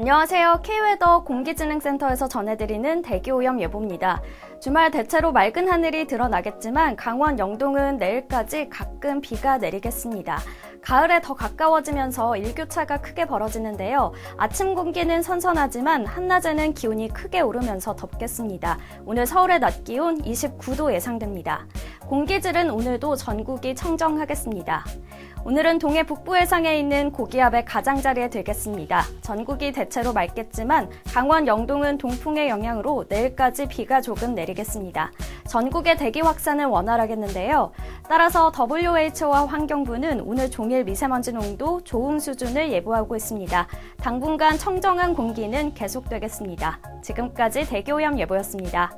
안녕하세요. K웨더 공기진흥센터에서 전해드리는 대기오염 예보입니다. 주말 대체로 맑은 하늘이 드러나겠지만 강원 영동은 내일까지 가끔 비가 내리겠습니다. 가을에 더 가까워지면서 일교차가 크게 벌어지는데요. 아침 공기는 선선하지만 한낮에는 기온이 크게 오르면서 덥겠습니다. 오늘 서울의 낮 기온 29도 예상됩니다. 공기질은 오늘도 전국이 청정하겠습니다. 오늘은 동해 북부 해상에 있는 고기압의 가장자리에 들겠습니다. 전국이 대체로 맑겠지만 강원 영동은 동풍의 영향으로 내일까지 비가 조금 내리겠습니다. 전국의 대기 확산은 원활하겠는데요. 따라서 WHO와 환경부는 오늘 종일 미세먼지 농도 좋음 수준을 예보하고 있습니다. 당분간 청정한 공기는 계속되겠습니다. 지금까지 대기오염 예보였습니다.